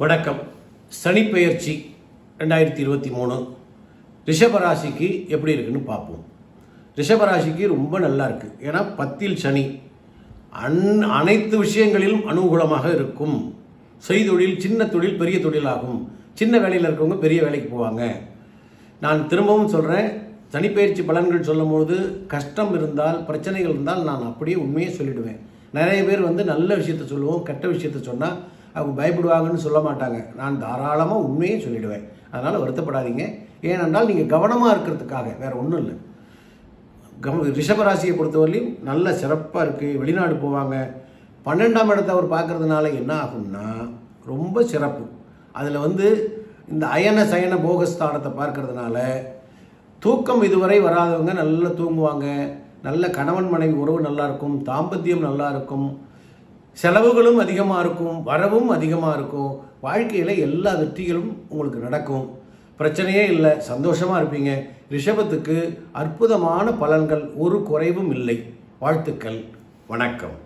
வணக்கம். சனிப்பெயர்ச்சி ரெண்டாயிரத்தி இருபத்தி மூணு. ரிஷபராசிக்கு எப்படி இருக்குன்னு பார்ப்போம். ரிஷபராசிக்கு ரொம்ப நல்லா இருக்கு. ஏன்னா பத்தில் சனி அன் அனைத்து விஷயங்களிலும் அனுகூலமாக இருக்கும். செய்தொழில் சின்ன தொழில் பெரிய தொழிலாகும் சின்ன வேலையில் இருக்கவங்க பெரிய வேலைக்கு போவாங்க. நான் திரும்பவும் சொல்கிறேன் சனிப்பெயர்ச்சி பலன்கள் சொல்லும்போது கஷ்டம் இருந்தால் பிரச்சனைகள் இருந்தால் நான் அப்படியே உண்மையை சொல்லிடுவேன். நிறைய பேர் வந்து நல்ல விஷயத்த சொல்லுவோம் கெட்ட விஷயத்த சொன்னால் அவங்க பயப்படுவாங்கன்னு சொல்ல மாட்டாங்க. நான் தாராளமாக உண்மையே சொல்லிடுவேன். அதனால் வருத்தப்படாதீங்க. ஏனென்றால் நீங்கள் கவனமாக இருக்கிறதுக்காக வேறு ஒன்றும் இல்லை. கவ ரிஷபராசியை பொறுத்தவரையிலும் நல்ல சிறப்பாக இருக்குது வெளிநாடு போவாங்க. பன்னெண்டாம் இடத்தை அவர் பார்க்குறதுனால என்ன ஆகும்னா ரொம்ப சிறப்பு. அதில் வந்து இந்த அயன சயன போகஸ்தானத்தை பார்க்கறதுனால தூக்கம் இதுவரை வராதவங்க நல்லா தூங்குவாங்க. நல்ல கணவன் மனைவி உறவு நல்லாயிருக்கும் தாம்பத்தியம் நல்லா இருக்கும். செலவுகளும் அதிகமாக இருக்கும் வரவும் அதிகமாக இருக்கும். வாழ்க்கையில் எல்லா வெற்றிகளும் உங்களுக்கு நடக்கும். பிரச்சனையே இல்லை சந்தோஷமாக இருப்பீங்க. ரிஷபத்துக்கு அற்புதமான பலன்கள் ஒரு குறைவும் இல்லை. வாழ்த்துக்கள். வணக்கம்.